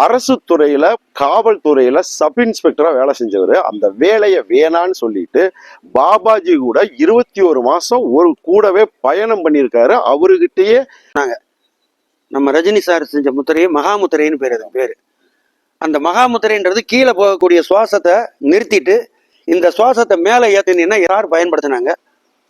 அரசு துறையில காவல்துறையில சப் இன்ஸ்பெக்டரா வேலை செஞ்சவர். அந்த வேலையை வேணான்னு சொல்லிட்டு பாபாஜி கூட இருபத்தி ஒரு மாசம் ஒரு கூடவே பயணம் பண்ணியிருக்காரு. அவர்கிட்டயே நம்ம ரஜினி சார் செஞ்ச முத்திரையை மகாமுத்திரைன்னு பேர் அது பேர். அந்த மகாமுத்திரைன்றது கீழே போகக்கூடிய சுவாசத்தை நிறுத்திட்டு இந்த சுவாசத்தை மேலே ஏற்றினீங்கன்னா யார் பயன்படுத்தினாங்க?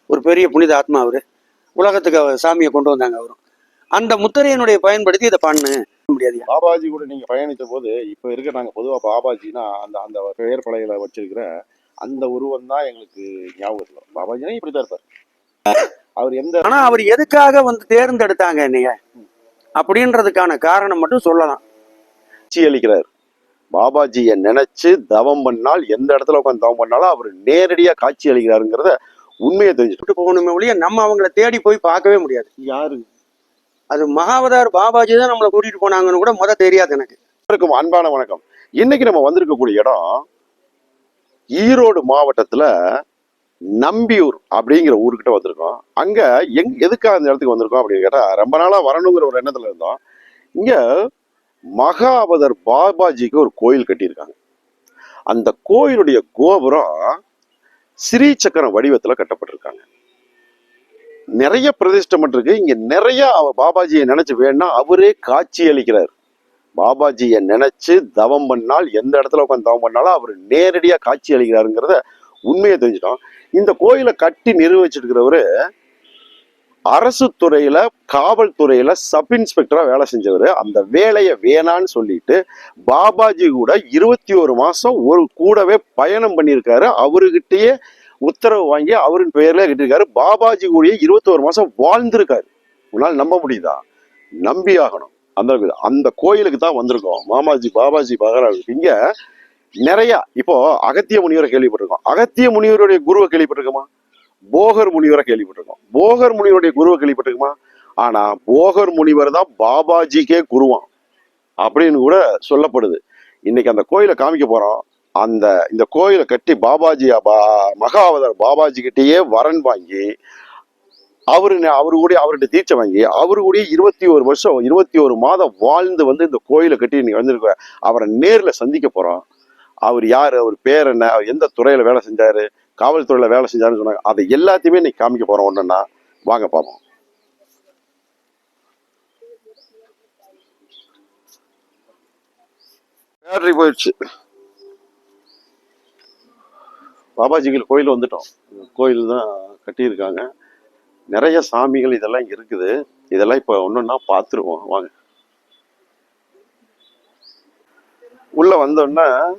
ஒரு பெரிய புனித ஆத்மா அவர். உலகத்துக்கு அவர் சாமியை கொண்டு வந்தாங்க அவரும். அந்த முத்திரையினுடைய பயன்படுத்தி இதை பண்ணு. முடியாது பாபாஜி கூட நீங்க பயணித்த போது இப்ப இருக்க நாங்க பொதுவா பாபாஜினா அந்த அந்த பெயர் பலகையில வச்சிருக்கிற அந்த உருவம் தான் எங்களுக்கு ஞாபகம் இல்லை பாபாஜினா இப்படிதான் இருப்பார். அவர் எந்த ஆனா அவர் எதுக்காக வந்து தேர்ந்தெடுத்தாங்க என்னைய? அப்படின்றதுக்கான காரணம் மட்டும் சொல்லலாம். அளிக்கிறார். பாபாஜியை நினைச்சு தவம் பண்ணால் எந்த இடத்துல உட்காந்து தவம் பண்ணாலும் அவர் நேரடியா காட்சி அளிக்கிறாருங்கிறத உண்மையை தெரிஞ்சுட்டு போகணுமே ஒழிய நம்ம அவங்கள தேடி போய் பார்க்கவே முடியாது. யாரு? அது மகாவதார் பாபாஜி தான் நம்மளை கூட்டிட்டு போனாங்கன்னு கூட முத தெரியாது எனக்கு. இருக்கும் அன்பான வணக்கம். இன்னைக்கு நம்ம வந்திருக்கக்கூடிய இடம் ஈரோடு மாவட்டத்துல நம்பியூர் அப்படிங்கிற ஊருக்கிட்ட வந்திருக்கோம். அங்க எங் எதுக்காக அந்த இடத்துக்கு வந்திருக்கோம் அப்படின்னு கேட்டா ரொம்ப நாளா வரணுங்கிற ஒரு எண்ணத்துல இருந்தோம். இங்க மகாவதர் பாபாஜிக்கு ஒரு கோயில் கட்டியிருக்காங்க. அந்த கோயிலுடைய கோபுரம் ஸ்ரீ சக்கரம் வடிவத்துல கட்டப்பட்டிருக்காங்க. நிறைய பிரதிஷ்டம் இருக்கு. இங்க நிறைய அவ- பாபாஜியை நினைச்சு வேணா அவரே காட்சி அளிக்கிறார். பாபாஜியை நினைச்சு தவம் பண்ணால் எந்த இடத்துல உட்காந்து தவம் பண்ணாலும் அவர் நேரடியா காட்சி அளிக்கிறாருங்கிறத உண்மையை தெரிஞ்சிட்டோம் இந்த கோயிலை கட்டி நிர்வகிச்சிருக்கிறவரு அரசு துறையில காவல்துறையில சப் இன்ஸ்பெக்டரா வேலை செஞ்சவர். அந்த வேலையை வேணான்னு சொல்லிட்டு பாபாஜி கூட இருபத்தி ஒரு மாசம் ஒரு கூடவே பயணம் பண்ணியிருக்காரு. அவர்கிட்டயே உத்தரவு வாங்கி அவரின் பெயர்ல கட்டிருக்காரு பாபாஜி கூடயே இருபத்தோரு மாசம் வாழ்ந்திருக்காரு. உன்னால் நம்ப முடியுதா? நம்பி ஆகணும். அந்த அந்த கோயிலுக்கு தான் வந்திருக்கோம். மாமாஜி பாபாஜி மகாராஜ் இங்க நிறைய இப்போ அகத்திய முனிவரை கேள்விப்பட்டிருக்கோம். அகத்திய முனிவருடைய குருவை கேள்விப்பட்டிருக்கோமா? போகர் முனிவரை கேள்விப்பட்டிருக்கோம். போகர் முனிவருடைய குருவை கேள்விப்பட்டிருக்குமா? ஆனா போகர் முனிவர் தான் பாபாஜிக்கே குருவான் அப்படின்னு கூட சொல்லப்படுது. இன்னைக்கு அந்த கோயிலை காமிக்க போறோம். அந்த இந்த கோயிலை கட்டி பாபாஜி பா மகாவதர் பாபாஜி கிட்டேயே வரன் வாங்கி அவரு அவரு கூட அவர்கிட்ட தீட்சை வாங்கி அவரு கூட இருபத்தி ஒரு வருஷம் இருபத்தி ஒரு மாதம் வாழ்ந்து வந்து இந்த கோயிலை கட்டி இன்னைக்கு வந்திருக்க அவரை நேரில் சந்திக்க போகிறோம் அவர் யார் அவர் பேர் என்ன அவர் எந்த துறையில் வேலை செஞ்சார் காவல்துறையில் வேலை செஞ்சாருன்னு சொன்னாங்க. அதை எல்லாத்தையுமே இன்னைக்கு காமிக்க போகிறோம் ஒன்றுன்னா வாங்க பார்ப்போம் பேட்டரி போயிடுச்சு. பாபாஜிகள் கோயில் வந்துட்டோம். கோயில் தான் கட்டியிருக்காங்க. நிறைய சாமிகள் இதெல்லாம் இங்க இருக்குது. இதெல்லாம் இப்போ ஒன்றுன்னா பார்த்துருவோம் வாங்க. உள்ள வந்தோன்னா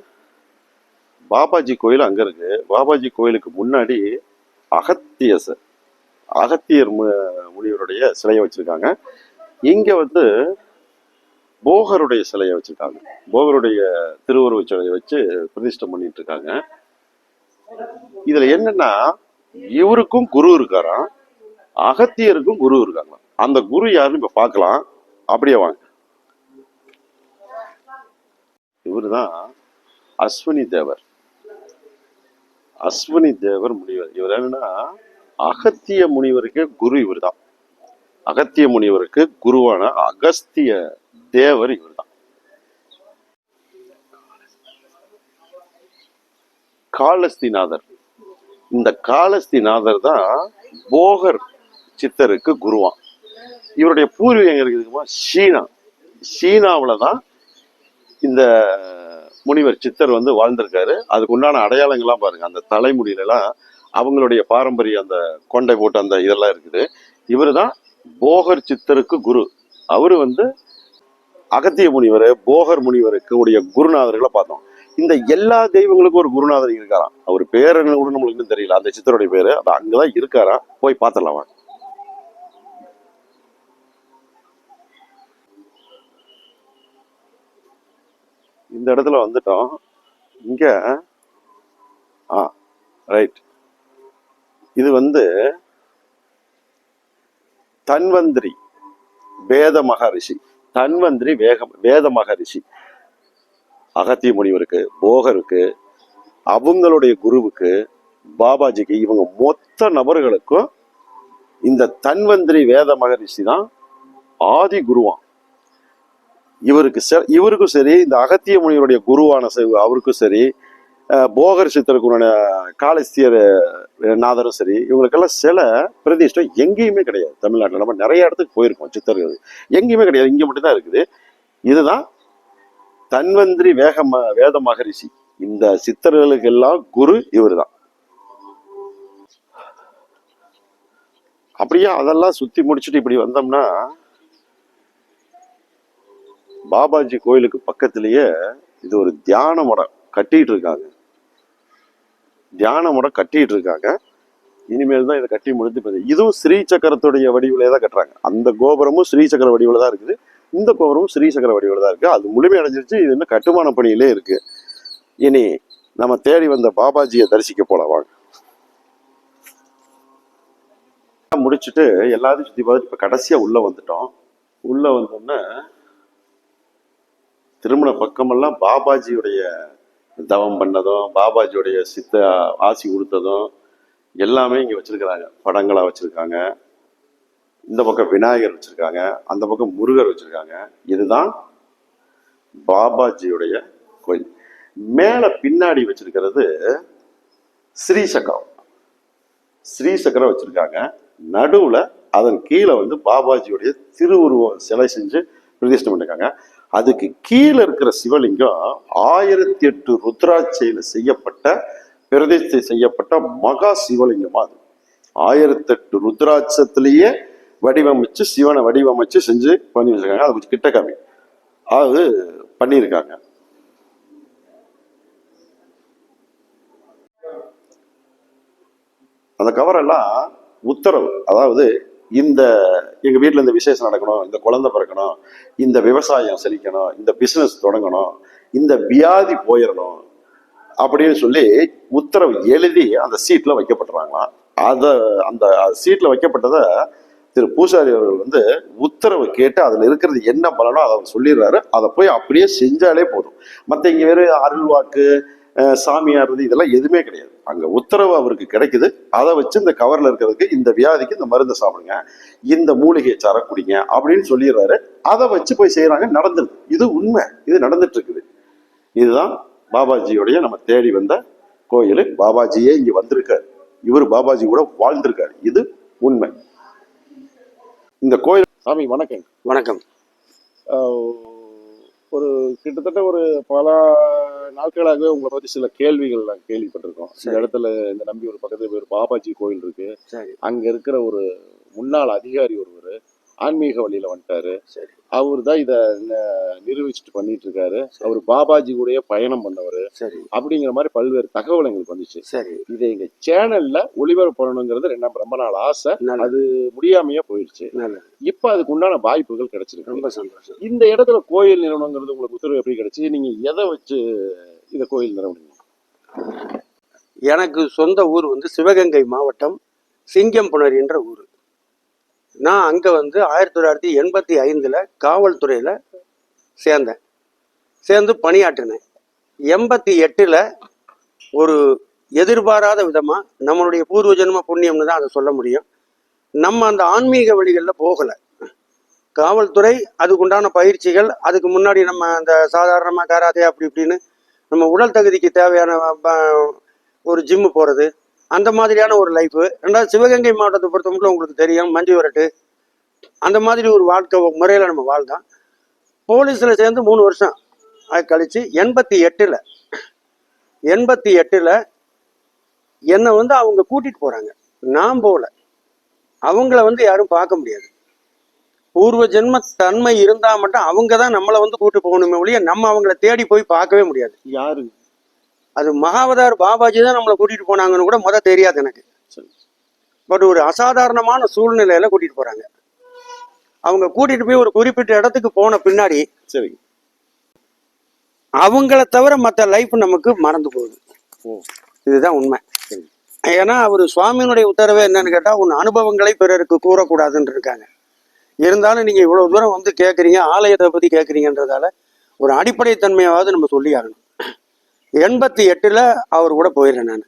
பாபாஜி கோயில் அங்க இருக்கு. பாபாஜி கோயிலுக்கு முன்னாடி அகத்தியசர் அகத்தியர் மு- முனிவருடைய சிலையை வச்சிருக்காங்க. இங்க வந்து போகருடைய சிலையை வச்சிருக்காங்க. போகருடைய திருவுருவச் சிலையை வச்சு பிரதிஷ்டை பண்ணிட்டு இருக்காங்க. இதுல என்னன்னா இவருக்கும் குரு இருக்காராம் அகத்தியருக்கும் குரு இருக்காங்க அந்த குரு யாருன்னு இப்ப பார்க்கலாம். அப்படியே வாங்க. இவருதான் அஸ்வினி தேவர். அஸ்வினி தேவர் முனிவர். இவர் என்னன்னா அகத்திய முனிவருக்கு குரு இவர்தான். அகத்திய முனிவருக்கு குருவான அகஸ்திய தேவர் இவர் காலஸ்திநாதர். இந்த காலஸ்திநாதர் தான் போகர் சித்தருக்கு குருவான். இவருடைய பூர்வீகம் இருக்குதுமா சீனா. சீனாவில் தான் இந்த முனிவர் சித்தர் வந்து வாழ்ந்திருக்காரு. அதுக்கு உண்டான அடையாளங்கள்லாம் பாருங்க. அந்த தலைமுடியிலலாம் அவங்களுடைய பாரம்பரிய அந்த கொண்டை போட்ட அந்த இதெல்லாம் இருக்குது. இவர் தான் போகர் சித்தருக்கு குரு. அவர் வந்து அகத்திய முனிவர் போகர் முனிவருக்கு உடைய குருநாதர்களை பார்த்தோம். இந்த எல்லா தெய்வங்களுக்கும் ஒரு குருநாதர் இருக்காராம். அவர் பேர் என்ன கூட நம்மளுக்கு இன்னும் தெரியல. அந்த சித்தருடைய பேரு. அது அங்கதான் இருக்காராம். போய் பார்த்துடலாம் வாங்க. இந்த இடத்துல வந்துட்டோம். இங்க ஆ ரைட் இது வந்து தன்வந்திரி வேத மகரிஷி. தன்வந்திரி வேக வேத மகரிஷி. அகத்திய முனிவருக்கு போகருக்கு அவங்களுடைய குருவுக்கு பாபாஜிக்கு இவங்க மொத்த நபர்களுக்கும் இந்த தன்வந்திரி வேத மகரிஷி தான் ஆதி குருவான். இவருக்கு செ- இவருக்கும் சரி இந்த அகத்திய முனிவருடைய குருவான அவருக்கும் சரி போகர் சித்தருக்குரிய காலஸ்தியர் நாதரும் சரி இவங்களுக்கெல்லாம் சில பிரதிஷ்டம் எங்கேயுமே கிடையாது. தமிழ்நாட்டில் நம்ம நிறைய இடத்துக்கு போயிருக்கோம் சித்தர்கள். எங்கேயுமே கிடையாது. இங்கே மட்டும்தான் இருக்குது. இதுதான் தன்வந்திரி வேக வேத மகரிஷி. இந்த சித்தர்களுக்கு எல்லாம் குரு இவர் தான் அப்படியே அதெல்லாம் சுத்தி முடிச்சுட்டு இப்படி வந்தோம்னா பாபாஜி கோயிலுக்கு பக்கத்திலேயே இது ஒரு தியான மடம் கட்டிட்டு இருக்காங்க. தியான மடம் கட்டிட்டு இருக்காங்க. இனிமேல் தான் இதை கட்டி முடித்து இதுவும் ஸ்ரீ சக்கரத்துடைய வடிவிலே தான் கட்டுறாங்க. அந்த கோபுரமும் ஸ்ரீ சக்கர வடிவில் தான் இருக்குது. இந்த கோபுரமும் ஸ்ரீசக்கர வடிவில் தான் இருக்கு. அது முழுமையடைஞ்சிருச்சு இது இன்னும் கட்டுமான பணியிலே இருக்கு. இனி நம்ம தேடி வந்த பாபாஜியை தரிசிக்க போலவாங்க வாங்க. முடிச்சுட்டு எல்லாத்தையும் சுத்தி பார்த்துட்டு இப்ப கடைசியா உள்ள வந்துட்டோம். உள்ள வந்தோன்னே திருமண பக்கமெல்லாம் பாபாஜியுடைய தவம் பண்ணதும் பாபாஜியுடைய சித்த ஆசி கொடுத்ததும் எல்லாமே இங்க வச்சிருக்கிறாங்க. படங்களா வச்சிருக்காங்க. இந்த பக்கம் விநாயகர் வச்சிருக்காங்க அந்த பக்கம் முருகர் வச்சுருக்காங்க. இதுதான் பாபாஜியுடைய கோயில். மேலே பின்னாடி வச்சிருக்கிறது ஸ்ரீசக்கரம். ஸ்ரீசக்கரம் வச்சிருக்காங்க. நடுவில் அதன் கீழே வந்து பாபாஜியுடைய திருவுருவம் சிலை செஞ்சு பிரதிஷ்டம் பண்ணிருக்காங்க. அதுக்கு கீழே இருக்கிற சிவலிங்கம் ஆயிரத்தி எட்டு ருத்ராட்சையில செய்யப்பட்ட பிரதிஷ்டை செய்யப்பட்ட மகா சிவலிங்கமாக அது. ஆயிரத்தெட்டு ருத்ராட்சத்திலேயே வடிவமைச்சு சிவனை வடிவமைச்சு செஞ்சு பண்ணி வச்சிருக்காங்க. அது கொஞ்சம் கிட்ட கம்மி அது பண்ணியிருக்காங்க. அந்த கவரெல்லாம் உத்தரவு. அதாவது இந்த எங்கள் வீட்டில் இந்த விசேஷம் நடக்கணும் இந்த குழந்தை பிறக்கணும் இந்த விவசாயம் செழிக்கணும் இந்த பிஸ்னஸ் தொடங்கணும் இந்த வியாதி போயிடணும் அப்படின்னு சொல்லி உத்தரவு எழுதி அந்த சீட்ல வைக்கப்பட்டுறாங்களாம். அதை அந்த சீட்ல வைக்கப்பட்டதை திரு பூசாரி அவர்கள் வந்து உத்தரவு கேட்டு அதில் இருக்கிறது என்ன பலனோ அதை அவர் சொல்லிடுறாரு. அதை போய் அப்படியே செஞ்சாலே போதும். மற்ற இங்கே வேறு அருள் வாக்கு இதெல்லாம் எதுவுமே கிடையாது. அங்கே உத்தரவு அவருக்கு கிடைக்குது. அதை வச்சு இந்த கவரில் இருக்கிறதுக்கு இந்த வியாதிக்கு இந்த மருந்தை சாப்பிடுங்க. இந்த மூலிகையை சார குடிங்க அப்படின்னு சொல்லிடுறாரு. அதை வச்சு போய் செய்கிறாங்க நடந்துருது இது உண்மை. இது நடந்துட்டு இருக்குது இதுதான் பாபாஜியோடைய நம்ம தேடி வந்த கோயில். பாபாஜியே இங்கே வந்திருக்காரு. இவர் பாபாஜி கூட வாழ்ந்திருக்காரு. இது உண்மை. இந்த கோயில் சாமி வணக்கம். வணக்கம். ஆஹ் ஒரு கிட்டத்தட்ட ஒரு பல நாட்களாகவே உங்களை பத்தி சில கேள்விகள் நான் கேள்விப்பட்டிருக்கோம். இந்த. இடத்துல இந்த நம்பி ஒரு பக்கத்துல ஒரு பாபாஜி கோயில் இருக்கு. அங்க இருக்கிற ஒரு முன்னாள் அதிகாரி ஒருவர் ஆன்மீக வழியில வந்துட்டாரு. சரி. அவர் தான் இதை நிரூபிச்சுட்டு பண்ணிட்டு இருக்காரு. அவர் பாபாஜி கூடயே பயணம் பண்ணவர். சரி. அப்படிங்கிற மாதிரி பல்வேறு தகவல் எங்களுக்கு வந்துச்சு. சரி. இதை எங்க சேனல்ல ஒளிபரப்பு பண்ணணுங்கிறது என்ன ரொம்ப நாள் ஆசை. அது முடியாமையே போயிடுச்சு இப்ப அதுக்கு உண்டான வாய்ப்புகள் கிடைச்சிருக்கு. ரொம்ப சந்தோஷம். இந்த இடத்துல கோயில் நிறுவனங்கிறது உங்களுக்கு உத்தரவு எப்படி கிடைச்சு? நீங்க எதை வச்சு இந்த கோயில் நிறுவனீங்க? எனக்கு சொந்த ஊர் வந்து சிவகங்கை மாவட்டம் சிங்கம்புணரி என்ற ஊர். நான் அங்கே வந்து ஆயிரத்தி தொள்ளாயிரத்தி எண்பத்தி ஐந்தில் காவல்துறையில் சேர்ந்தேன். சேர்ந்து பணியாற்றினேன். எண்பத்தி எட்டில் ஒரு எதிர்பாராத விதமாக நம்மளுடைய பூர்வ ஜென்ம புண்ணியம்னு தான் அதை சொல்ல முடியும். நம்ம அந்த ஆன்மீக வழிகளில் போகலை. காவல்துறை அதுக்குண்டான பயிற்சிகள் அதுக்கு முன்னாடி நம்ம அந்த சாதாரணமாக காராதே அப்படி இப்படின்னு நம்ம உடல் தகுதிக்கு தேவையான ஒரு ஜிம்மு போகிறது அந்த மாதிரியான ஒரு லைஃபு ரெண்டாவது சிவகங்கை மாவட்டத்தை பொறுத்த மட்டும் உங்களுக்கு தெரியும் மஞ்சு விரட்டு. அந்த மாதிரி ஒரு வாழ்க்கை முறையில் நம்ம வாழ்ந்தோம் போலீஸில் சேர்ந்து மூணு வருஷம் கழித்து கழிச்சு எண்பத்தி எட்டில் எண்பத்தி எட்டில் என்னை வந்து அவங்க கூட்டிகிட்டு போகிறாங்க நான் போகல அவங்கள வந்து யாரும் பார்க்க முடியாது. பூர்வ ஜென்ம தன்மை இருந்தால் மட்டும் அவங்க தான் நம்மளை வந்து கூட்டு போகணுமே ஒழிய நம்ம அவங்கள தேடி போய் பார்க்கவே முடியாது. யாரு? அது மகாவதார் பாபாஜி தான் நம்மளை கூட்டிட்டு போனாங்கன்னு கூட முத தெரியாது எனக்கு. பட் ஒரு அசாதாரணமான சூழ்நிலையில கூட்டிட்டு போறாங்க. அவங்க கூட்டிட்டு போய் ஒரு குறிப்பிட்ட இடத்துக்கு போன பின்னாடி சரி. அவங்கள தவிர மற்ற லைஃப் நமக்கு மறந்து போகுது. இதுதான் உண்மை. ஏன்னா அவர் சுவாமியினுடைய உத்தரவு என்னன்னு கேட்டா உன் அனுபவங்களை பிறருக்கு கூறக்கூடாதுன்னு இருக்காங்க. இருந்தாலும் நீங்க இவ்வளவு தூரம் வந்து கேட்குறீங்க ஆலயத்தை பத்தி கேட்குறீங்கன்றதால ஒரு அடிப்படை தன்மையாவது நம்ம சொல்லி ஆகணும். எண்பத்தி எட்டில் அவர் கூட போயிடுறேன் நான்.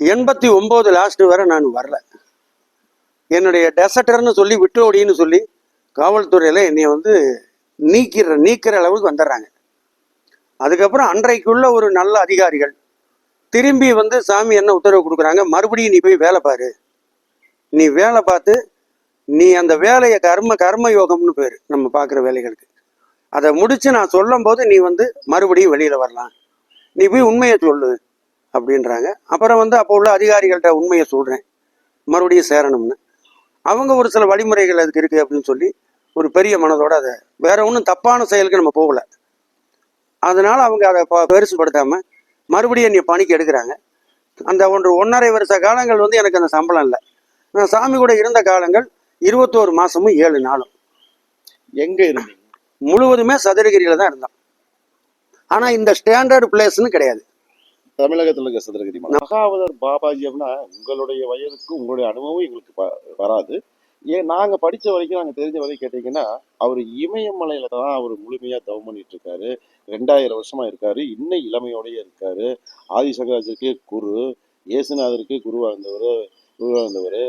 எண்பத்தி ஒம்பது லாஸ்ட்டு வரை நான் வரல. என்னுடைய டெசர்டர்னு சொல்லி விட்டோடின்னு சொல்லி காவல்துறையில் என்னை வந்து நீக்கிற நீக்கிற அளவுக்கு வந்துடுறாங்க. அதுக்கப்புறம் அன்றைக்குள்ள ஒரு நல்ல அதிகாரிகள் திரும்பி வந்து சாமி என்ன உத்தரவு கொடுக்குறாங்க? மறுபடியும் நீ போய் வேலை பாரு. நீ வேலை பார்த்து நீ அந்த வேலையை கர்ம கர்ம யோகம்னு பேர் நம்ம பார்க்குற வேலைகளுக்கு. அதை முடிச்சு நான் சொல்லும் போது நீ வந்து மறுபடியும் வெளியில வரலாம். நீ போய் உண்மையை சொல்லு அப்படின்றாங்க. அப்புறம் வந்து அப்போ உள்ள அதிகாரிகள்கிட்ட உண்மையை சொல்றேன். மறுபடியும் சேரணும்னு. அவங்க ஒரு சில வழிமுறைகள் அதுக்கு இருக்கு அப்படின்னு சொல்லி ஒரு பெரிய மனதோட அதை வேற ஒன்றும் தப்பான செயலுக்கு நம்ம போகல. அதனால அவங்க அதை ப- மறுபடியும் என்னை பணிக்கு எடுக்கிறாங்க. அந்த ஒன்று ஒன்றரை வருஷ காலங்கள் வந்து எனக்கு அந்த சம்பளம் இல்லை. நான் சாமி கூட இருந்த காலங்கள் இருபத்தோரு மாசமும் ஏழு நாளும். எங்க இருந்தீங்க? முழுவதுமே சதுரகிரியில தான் இருந்தோம் ஆனா இந்த ஸ்டாண்டர்ட் பிளேஸ்னு கிடையாது. தமிழகத்துல இருக்க சதுரகிரி மகாவதர் பாபாஜி அப்படின்னா உங்களுடைய வயதுக்கு உங்களுடைய அனுபவம் எங்களுக்கு வராது. ஏன் நாங்க படிச்ச வரைக்கும் நாங்க தெரிஞ்ச வரைக்கும் கேட்டீங்கன்னா அவர் இமயமலையில தான் அவர் முழுமையா தவம் பண்ணிட்டு இருக்காரு. ரெண்டாயிரம் வருஷமா இருக்காரு. இன்னும் இளமையோடயே இருக்காரு. ஆதிசங்கராஜருக்கு குரு இயேசுநாதருக்கு குருவா இருந்தவர் குருவா இருந்தவர்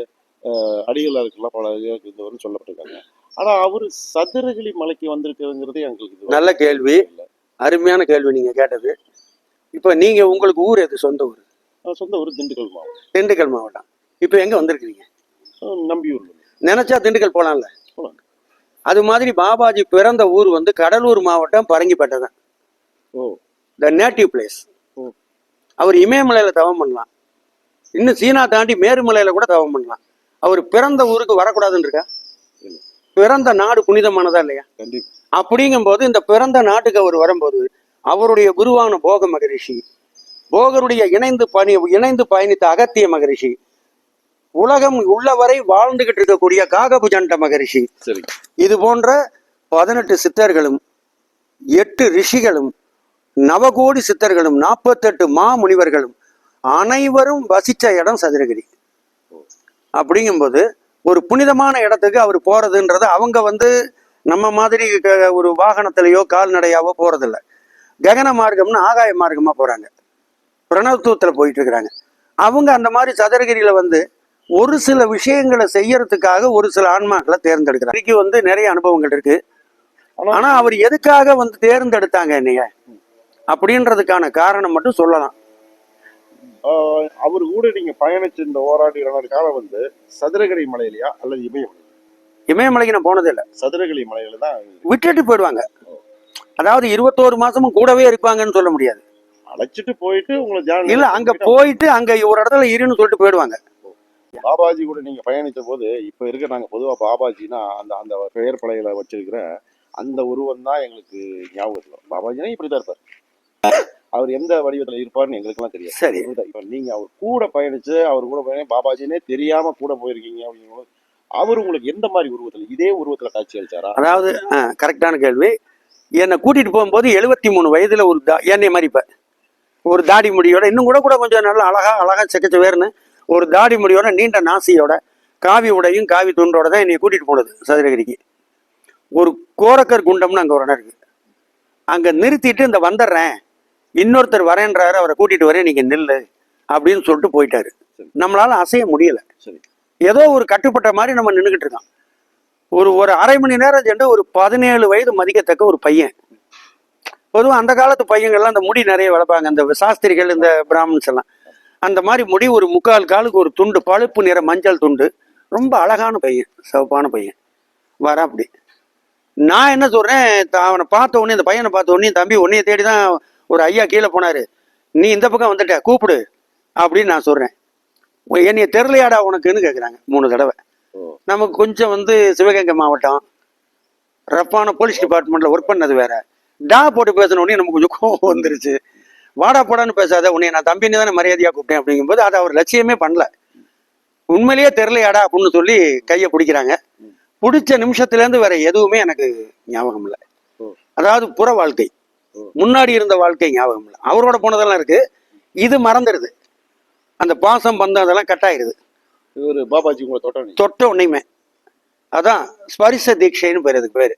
அடிகளாருக்கெல்லாம் பல இருந்தவர்னு சொல்லப்பட்டிருக்காங்க. ஆனா அவரு சதுரகிரி மலைக்கு வந்திருக்கிறதுங்கிறதே எங்களுக்கு நல்ல கேள்வி. அருமையான கேள்வி நீங்க கேட்டது. இப்போ நீங்க உங்களுக்கு ஊர் எது? சொந்த ஊர்? சொந்த ஒரு திண்டுக்கல் மாவட்டம். திண்டுக்கல் மாவட்டம். இப்போ எங்க வந்திருக்கீங்க அஹ் நம்பியூர்ல. நினைச்சா திண்டுக்கல் போலாம்ல? போலாம். அது மாதிரி பாபாஜி பிறந்த ஊர் வந்து கடலூர் மாவட்டம் பரங்கிப்பேட்டை தான் ஓ த நேட்டிவ் பிளேஸ். அவர் இமயமலையில தவம் பண்ணலாம். இன்னும் சீனா தாண்டி மேருமலையில கூட தவம் பண்ணலாம். அவர் பிறந்த ஊருக்கு வரக்கூடாதுன்னு இருக்கா. பிறந்த நாடு புனிதமானதா இல்லையா? கண்டிப்பா. அப்படிங்கும்போது இந்த பிறந்த நாட்டுக்கு அவர் வரும்போது அவருடைய குருவான போக மகரிஷி போகருடைய இணைந்து பணி இணைந்து பயணித்த அகத்திய மகரிஷி உலகம் உள்ளவரை வாழ்ந்துகிட்டு இருக்கக்கூடிய காகபுஜண்ட மகரிஷி இது போன்ற பதினெட்டு சித்தர்களும் எட்டு ரிஷிகளும் நவகோடி சித்தர்களும் நாற்பத்தெட்டு மா முனிவர்களும் அனைவரும் வசிச்ச இடம் சதுரகிரி. அப்படிங்கும்போது ஒரு புனிதமான இடத்துக்கு அவர் போறதுன்றது அவங்க வந்து நம்ம மாதிரி ஒரு வாகனத்திலேயோ கால்நடையாவோ போறதில்ல. ககன மார்க்கம்னு ஆகாய மார்க்கமா போறாங்க. பிரணவத்துவத்துல போயிட்டு இருக்கிறாங்க அவங்க அந்த மாதிரி சதுரகிரியில வந்து ஒரு சில விஷயங்களை செய்யறதுக்காக ஒரு சில ஆன்மாக்களை தேர்ந்தெடுக்கிறாங்க. இன்னைக்கு வந்து நிறைய அனுபவங்கள் இருக்கு. ஆனா ஆனா அவர் எதுக்காக வந்து தேர்ந்தெடுத்தாங்க என்னைய? அப்படின்றதுக்கான காரணம் மட்டும் சொல்லலாம். அவர் கூட நீங்க பயணிச்ச இந்த ஓராண்டு இரண்டு காலம் வந்து சதுரகிரி மலையிலயா அல்லது இமயமலை இமயமலைக்கு நான் போனதே இல்லை. சதுரகிரி மலையில தான் விட்டுட்டு போயிடுவாங்க. அதாவது இருபத்தோரு மாசமும் கூடவே இருப்பாங்கன்னு சொல்ல முடியாது. அழைச்சிட்டு போயிட்டு உங்களை தியானம் இல்ல அங்க போயிட்டு அங்க ஒரு இடத்துல இருன்னு சொல்லிட்டு போயிடுவாங்க. பாபாஜி கூட நீங்க பயணித்த போது இப்ப இருக்க நாங்க பொதுவா பாபாஜினா அந்த அந்த பெயர் பலையில வச்சிருக்கிற அந்த உருவம் தான் எங்களுக்கு வரும். பாபாஜினா இப்படிதான் இருப்பார். அவர் எந்த வடிவத்துல இருப்பார்னு எங்களுக்கெல்லாம் தெரியாது. சரி. இப்ப நீங்க அவர் கூட பயணிச்சு அவர் கூட பயணி பாபாஜினே தெரியாம கூட போயிருக்கீங்க அப்படிங்கும்போது அவர் உங்களுக்கு எந்த மாதிரி உருவத்துல இதே உருவத்துல காட்சி அளிச்சாரா? அதாவது கரெக்டான கேள்வி. என்னை கூட்டிட்டு போகும்போது எழுபத்தி மூணு வயதுல ஒரு தா என்னை மாதிரி இப்ப ஒரு தாடி முடியோட இன்னும் கூட கூட கொஞ்சம் நல்லா அழகா அழகா செக்கச்ச வேறுன்னு ஒரு தாடி முடியோட நீண்ட நாசியோட காவி உடையும் காவி துண்டோட தான் என்னை கூட்டிட்டு போனது சதுரகிரிக்கு. ஒரு கோரக்கர் குண்டம்னு அங்க ஒரு இடம் இருக்கு. அங்க நிறுத்திட்டு இந்த வந்துடுறேன். இன்னொருத்தர் வரேன்றாரு அவரை கூட்டிட்டு வரேன் நீங்க நில்லு அப்படின்னு சொல்லிட்டு போயிட்டாரு. நம்மளால அசைய முடியல. ஏதோ ஒரு கட்டுப்பட்ட மாதிரி நம்ம நின்றுகிட்டு இருக்கோம் ஒரு ஒரு அரை மணி நேரம் சென்று ஒரு பதினேழு வயது மதிக்கத்தக்க ஒரு பையன். பொதுவாக அந்த காலத்து பையங்கள்லாம் அந்த முடி நிறைய வளர்ப்பாங்க. அந்த சாஸ்திரிகள் இந்த பிராமின்ஸ் எல்லாம். அந்த மாதிரி முடி ஒரு முக்கால் காலுக்கு ஒரு துண்டு பழுப்பு நிற மஞ்சள் துண்டு. ரொம்ப அழகான பையன் சிவப்பான பையன். வர அப்படி. நான் என்ன சொல்றேன் த- அவனை பார்த்த உடனே இந்த பையனை பார்த்த உடனே தம்பி உன்னைய தேடி தான் ஒரு ஐயா கீழே போனாரு நீ இந்த பக்கம் வந்துட்ட கூப்பிடு அப்படின்னு நான் சொல்றேன். உன் என்னைய தெரியலையாடா உனக்குன்னு கேட்குறாங்க மூணு தடவை. நமக்கு கொஞ்சம் வந்து சிவகங்கை மாவட்டம் ரப்பான போலீஸ் டிபார்ட்மெண்ட்ல ஒர்க் பண்ணது வேற. டா போட்டு பேசின உடனே நமக்கு கொஞ்சம் கோவம் வந்துருச்சு. வாடா போடான்னு பேசாத உன்னை நான் தம்பின்னு தானே மரியாதையா கூப்பிட்டேன் அப்படிங்கும்போது அதை அவர் லட்சியமே பண்ணல. உண்மையிலேயே தெரிலையாடா அப்படின்னு சொல்லி கையை பிடிக்கிறாங்க. பிடிச்ச நிமிஷத்துல இருந்து வேற எதுவுமே எனக்கு ஞாபகம் இல்லை. அதாவது புற வாழ்க்கை. முன்னாடி இருந்த வாழ்க்கை ஞாபகம் இல்லை. அவரோட போனதெல்லாம் இருக்கு. இது மறந்துடுது. அந்த பாசம் பந்தம் அதெல்லாம் கட்டாயிருது இவர் பாபாஜி உங்களை தொட்ட தொட்ட உடனேயுமே. அதான் ஸ்பரிச தீட்சைன்னு பேர் அதுக்கு பேர்.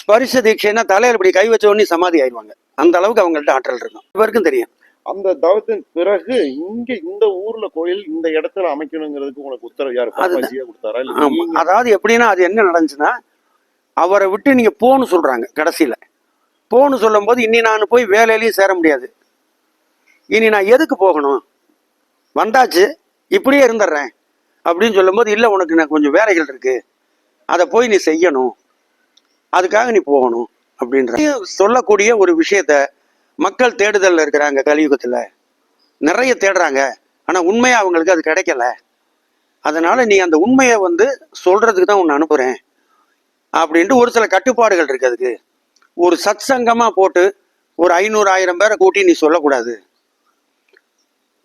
ஸ்பரிச தீட்சைன்னா தலையில இப்படி கை வச்ச உடனே சமாதி ஆயிடுவாங்க. அந்த அளவுக்கு அவங்கள்ட்ட ஆற்றல் இருக்கும். இவருக்கும் தெரியும். அந்த தவத்தின் பிறகு இங்க இந்த ஊர்ல கோயில் இந்த இடத்துல அமைக்கணுங்கிறதுக்கு உங்களுக்கு உத்தரவு யாரு கொடுத்தாரா அதாவது எப்படின்னா அது என்ன நடந்துச்சுன்னா அவரை விட்டு நீங்க போன்னு சொல்றாங்க கடைசியில. போன்னு சொல்லும்போது இனி நான் போய் வேலையிலையும் சேர முடியாது. இனி நான் எதுக்கு போகணும்? வந்தாச்சு இப்படியே இருந்துடுறேன். அப்படின்னு சொல்லும்போது இல்லை உனக்கு நான் கொஞ்சம் வேலைகள் இருக்குது அதை போய் நீ செய்யணும். அதுக்காக நீ போகணும். அப்படின்ற சொல்லக்கூடிய ஒரு விஷயத்த மக்கள் தேடுதலில் இருக்கிறாங்க கலியுகத்தில். நிறைய தேடுறாங்க. ஆனால் உண்மையாக அவங்களுக்கு அது கிடைக்கல. அதனால் நீ அந்த உண்மையை வந்து சொல்கிறதுக்கு தான் உன்னை அனுப்புகிறேன் அப்படின்ட்டு ஒரு சில கட்டுப்பாடுகள் இருக்குது அதுக்கு. ஒரு சத் சங்கமா போட்டு ஒரு ஐநூறு ஆயிரம் பேரை கூட்டி நீ சொல்லக்கூடாது.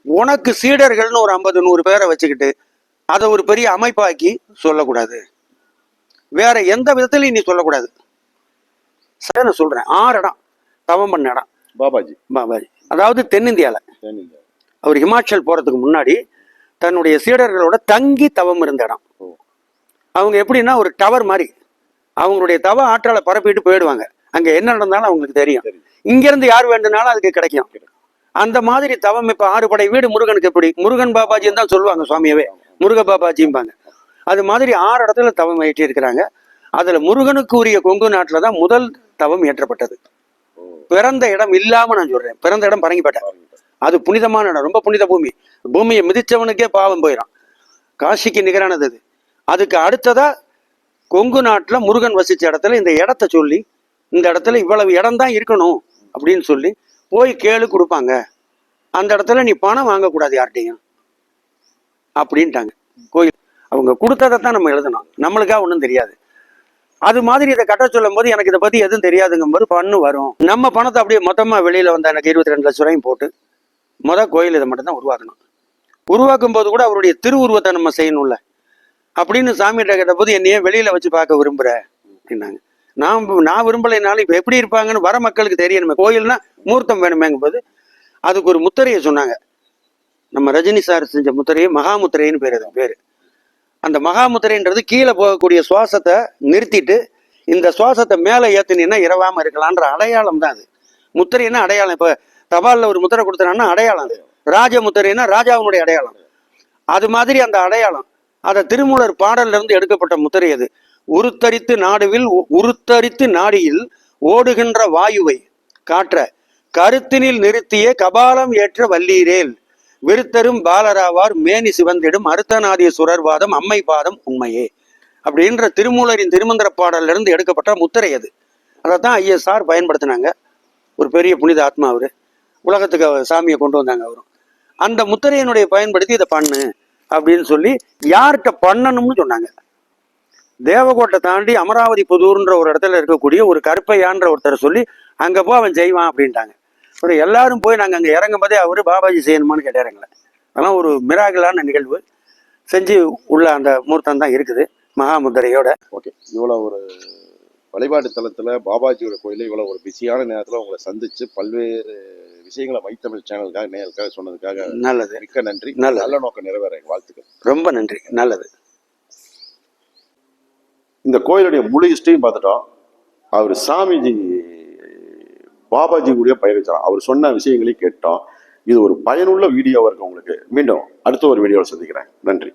உனக்கு சீடர்கள்னு ஒரு ஐம்பது நூறு பேரை வச்சுக்கிட்டு அதை ஒரு பெரிய அமைப்பாக்கி சொல்லக்கூடாது. வேற எந்த விதத்திலையும் நீ சொல்லக்கூடாது. சரி நான் சொல்றேன். ஆறு இடம். தவம் பண்ண இடம். பாபாஜி. பாபாஜி. அதாவது தென்னிந்தியால. தேனிங்க. அவர் ஹிமாச்சல் போறதுக்கு முன்னாடி தன்னுடைய சீடர்களோட தங்கி தவம் இருந்த இடம். அவங்க எப்படின்னா ஒரு டவர் மாதிரி. அவங்களுடைய தவ ஆற்றலை பரப்பிட்டு போயிடுவாங்க. அங்க என்ன நடந்தாலும் அவங்களுக்கு தெரியும். சரி. இங்க இருந்து யார் வேண்டுனாலும் அதுக்கு கிடைக்கும். அந்த மாதிரி தவம் இப்ப ஆறு படை வீடு முருகனுக்கு எப்படி? முருகன் பாபாஜின்னு தான் சொல்லுவாங்க சுவாமியவே. முருக பாபாஜிம்பாங்க. அது மாதிரி ஆறு இடத்துல தவம் ஏற்றி இருக்கிறாங்க. அதுல முருகனுக்கு உரிய கொங்கு நாட்டுல தான் முதல் தவம் ஏற்றப்பட்டது. பிறந்த இடம் இல்லாம நான் சொல்றேன். பிறந்த இடம் பரங்கிப்பேட்டை. பாருங்க. அது புனிதமான இடம். ரொம்ப புனித பூமி. பூமியை மிதிச்சவனுக்கே பாவம் போயிடும். காசிக்கு நிகரானது அது. அதுக்கு அடுத்ததா கொங்கு நாட்டுல முருகன் வசிச்ச இடத்துல இந்த இடத்த சொல்லி இந்த இடத்துல இவ்வளவு இடம் தான் இருக்கணும் அப்படின்னு சொல்லி போய் கேளு கொடுப்பாங்க. அந்த இடத்துல நீ பணம் வாங்கக்கூடாது யார்கிட்டையும். அப்படின்ட்டாங்க. கோயில் அவங்க கொடுத்ததை தான் நம்ம எழுதணும். நம்மளுக்காக ஒன்றும் தெரியாது. அது மாதிரி இதை கட்ட சொல்லும் போது எனக்கு இதை பத்தி எதுவும் தெரியாதுங்கும் போது பண்ணு வரும். நம்ம பணத்தை அப்படியே மொத்தமா வெளியில வந்த எனக்கு இருபத்தி ரெண்டு லட்ச ரூபாயும் போட்டு மொதல் கோயில் இதை மட்டும் தான் உருவாக்கணும். உருவாக்கும் போது கூட அவருடைய திருவுருவத்தை நம்ம செய்யணும்ல. அப்படின்னு சாமிகிட்ட கேட்டபோது என்னையே வெளியில வச்சு பார்க்க விரும்புற அப்படின்னாங்க. நான் நான் விரும்பலைனாலும் இப்போ எப்படி இருப்பாங்கன்னு வர மக்களுக்கு தெரியணுமே. கோயில்னா மூர்த்தம் வேணுமேங்கும் போது அதுக்கு ஒரு முத்திரையை சொன்னாங்க. நம்ம ரஜினி சார் செஞ்ச முத்திரையை மகாமுத்திரைன்னு பேர் அதுக்கு பேர். அந்த மகாமுத்திரைன்றது கீழே போகக்கூடிய சுவாசத்தை நிறுத்திட்டு இந்த சுவாசத்தை மேலே ஏற்றினீங்கன்னா இரவாமல் இருக்கலான்ற அடையாளம் தான் அது. முத்திரைன்னா அடையாளம். இப்போ தபாலில் ஒரு முத்திரை கொடுத்துறான்னா அடையாளம் அது. ராஜ முத்திரைன்னா ராஜாவினுடைய அடையாளம். அது மாதிரி அந்த அடையாளம். அதை திருமூலர் பாடல்ல இருந்து எடுக்கப்பட்ட முத்திரை அது. உருத்தரித்து நாடுவில் உ- உருத்தரித்து நாடியில் ஓடுகின்ற வாயுவை காற்ற கருத்தினில் நிறுத்திய கபாலம் ஏற்ற வல்லீரேல். விருத்தரும் பாலராவார் மேனி சிவந்திடும் அருத்தநாதிய சுரர்வாதம் அம்மை பாதம் உண்மையே. அப்படின்ற திருமூலரின் திருமந்திர பாடலிருந்து எடுக்கப்பட்ட முத்திரை அது. அதை தான் ஐஎஸ்ஆர் பயன்படுத்தினாங்க. ஒரு பெரிய புனித ஆத்மா அவர். உலகத்துக்கு அவர் சாமியை கொண்டு வந்தாங்க அவரும். அந்த முத்திரையினுடைய பயன்படுத்தி இதை பண்ணு அப்படின்னு சொல்லி யார்கிட்ட பண்ணணும்னு சொன்னாங்க. தேவகோட்டை தாண்டி அமராவதி புதூர்ன்ற ஒரு இடத்துல இருக்கக்கூடிய ஒரு கருப்பையான்ற ஒருத்தரை சொல்லி அங்க போ அவன் செய்வான் அப்படின்ட்டாங்க. அப்புறம் எல்லாரும் போய் நாங்கள் அங்கே இறங்கும் போதே அவரு பாபாஜி செய்யணுமான்னு கேட்டாருங்களே அதெல்லாம் ஒரு மிராகலான நிகழ்வு. செஞ்சு உள்ள அந்த மூர்த்தம் தான் இருக்குது மகாமுத்திரையோட. ஓகே. இவ்வளவு ஒரு வழிபாட்டு தலத்துல பாபாஜியோட கோயில இவ்வளவு ஒரு பிஸியான நேரத்துல உங்களை சந்திச்சு பல்வேறு விஷயங்களை மைத்தமிழ் சேனலுக்காக நேயலுக்காக சொன்னதுக்காக நல்லது. மிக்க நன்றி. நல்லது. நல்ல நோக்கம் நிறைவேற வாழ்த்துக்கள். ரொம்ப நன்றி. நல்லது. இந்த கோயிலுடைய முழு ஹிஸ்டரியும் பார்த்துட்டோம். அவர் சாமிஜி பாபாஜி கூடயே பயணிச்சார் அவர் சொன்ன விஷயங்களையும் கேட்டோம். இது ஒரு பயனுள்ள வீடியோவாக இருக்கும் உங்களுக்கு. மீண்டும் அடுத்த ஒரு வீடியோவில் சந்திக்கிறேன். நன்றி.